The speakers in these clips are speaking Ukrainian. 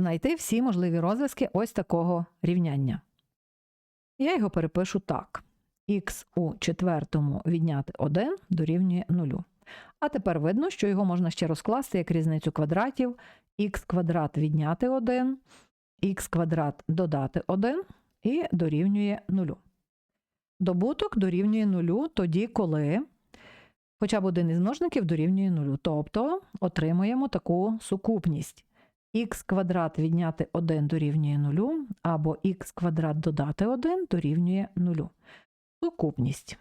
знайти всі можливі розв'язки ось такого рівняння. Я його перепишу так. х у четвертому відняти 1 дорівнює 0. А тепер видно, що його можна ще розкласти як різницю квадратів х квадрат відняти 1, х квадрат додати 1 і дорівнює 0. Добуток дорівнює 0 тоді, коли хоча б один із множників дорівнює 0. Тобто отримуємо таку сукупність х квадрат відняти 1 дорівнює 0, або х квадрат додати 1 дорівнює 0. Сукупність.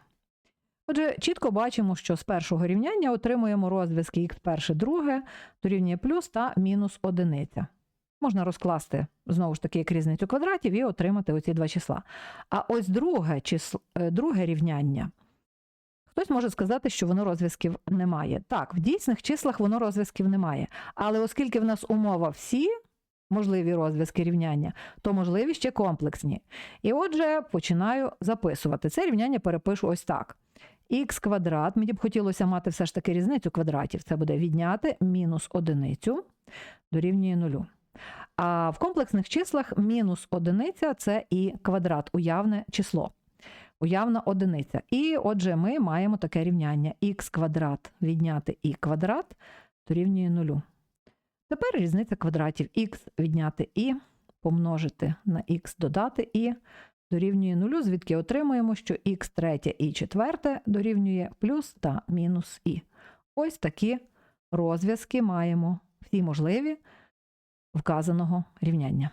Отже, чітко бачимо, що з першого рівняння отримуємо розв'язки х перше друге дорівнює плюс та мінус одиниця. Можна розкласти знову ж таки як різницю квадратів і отримати оці два числа. А ось друге, число, е, друге рівняння. Хтось може сказати, що воно розв'язків немає. Так, в дійсних числах воно розв'язків немає. Але оскільки в нас умова всі можливі розв'язки рівняння, то можливі ще комплексні. І отже, починаю записувати. Це рівняння перепишу ось так. х квадрат, мені б хотілося мати все ж таки різницю квадратів. Це буде відняти мінус одиницю дорівнює нулю. А в комплексних числах мінус одиниця це і квадрат, уявне число. Уявна одиниця. І отже, ми маємо таке рівняння х квадрат відняти і квадрат дорівнює нулю. Тепер різниця квадратів х відняти і помножити на х додати і дорівнює нулю, звідки отримуємо, що х третє і четверте дорівнює плюс та мінус і. Ось такі розв'язки маємо всі можливі вказаного рівняння.